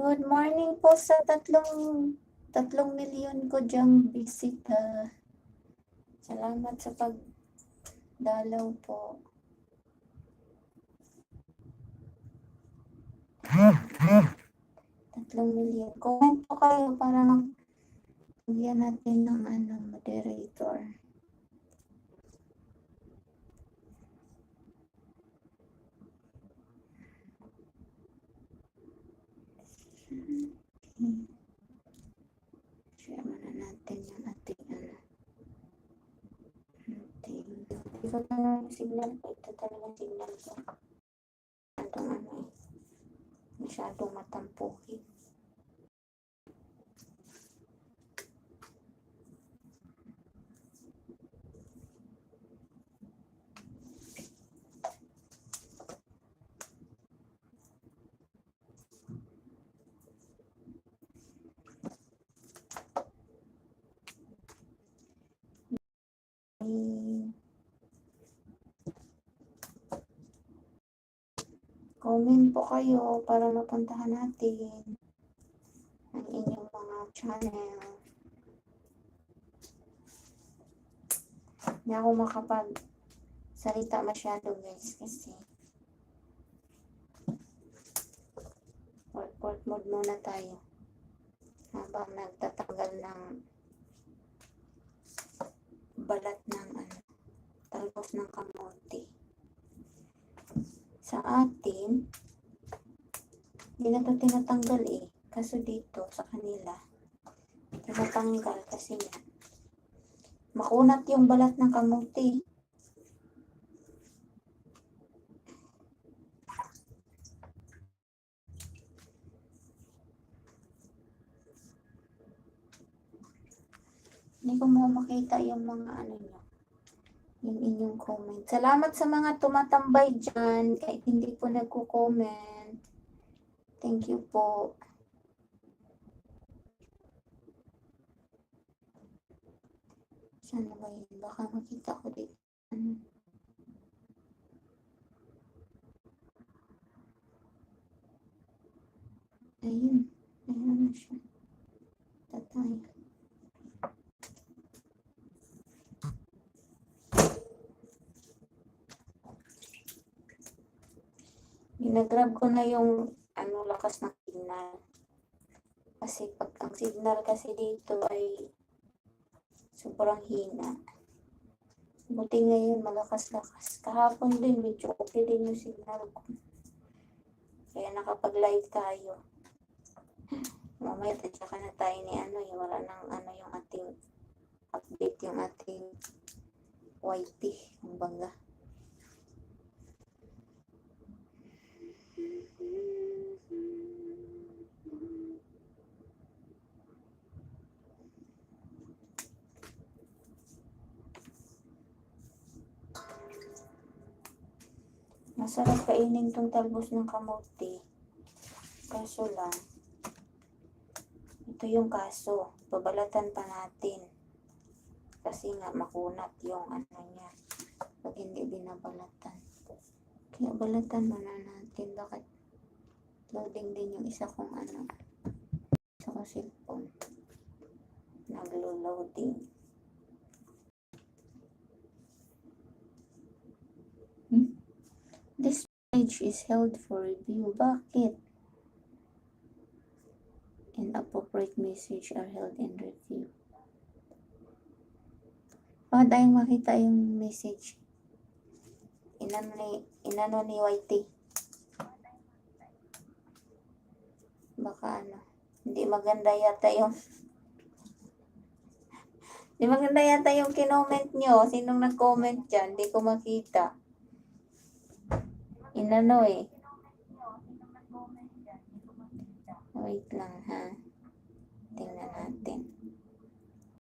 Good morning po sa tatlong tatlong milyon ko diyang bisita. Salamat sa pagdalaw po. Tatlong milyon. Comment po kayo para bigyan natin ng ano, Hmm. Share muna natin yung ating ano. Ating, ko na lang signal ko. Ito talaga signal ko. Itong ano eh. Masyadong matampuhin. Hmm. Comment po kayo para mapuntahan natin ang inyong mga channel. Hindi ako makapag salita masyado guys kasi work mode muna tayo habang nagtatanggal ng balat ng ano, talbos ng kamote. Sa atin, hindi na ito tinatanggal eh. Kaso dito, sa kanila, tinatanggal kasi nga, makunat yung balat ng kamote. Hindi ko mo makita yung mga ano nyo. Yung inyong comment. Salamat sa mga tumatambay dyan. Kahit hindi po nagko-comment. Thank you po. Sana ba yun? Baka makita ko dito. Ginagrab ko na yung ano lakas ng signal. Kasi pag ang signal kasi dito ay sobrang hina. Buti ngayon malakas-lakas. Kahapon din medyo okay din yung signal ko. Kaya nakapag-live tayo. Mamaya tsaka na tayo ni ano, yung wala nang ano yung ating update yung ating YT, kumbaga. Masarap kainin tong talbos ng kamote. Kaso lang, ito yung kaso. Babalatan pa natin. Kasi nga makunat yung ano niya. Pag hindi binabalatan. Kaya balatan muna natin. Bakit loading din yung isa kong ano. Isa kong cellphone. Naglo-loading. Hmm? Page is held for review. Bakit? Inappropriate message are held in review. Bakit tayong makita yung message? Inano ni, inano ni YT. Baka ano, hindi maganda yata yung hindi maganda yata yung kinoment nyo. Sinong nag-comment dyan? Hindi ko makita. Inano eh. Wait lang ha. Tingnan natin.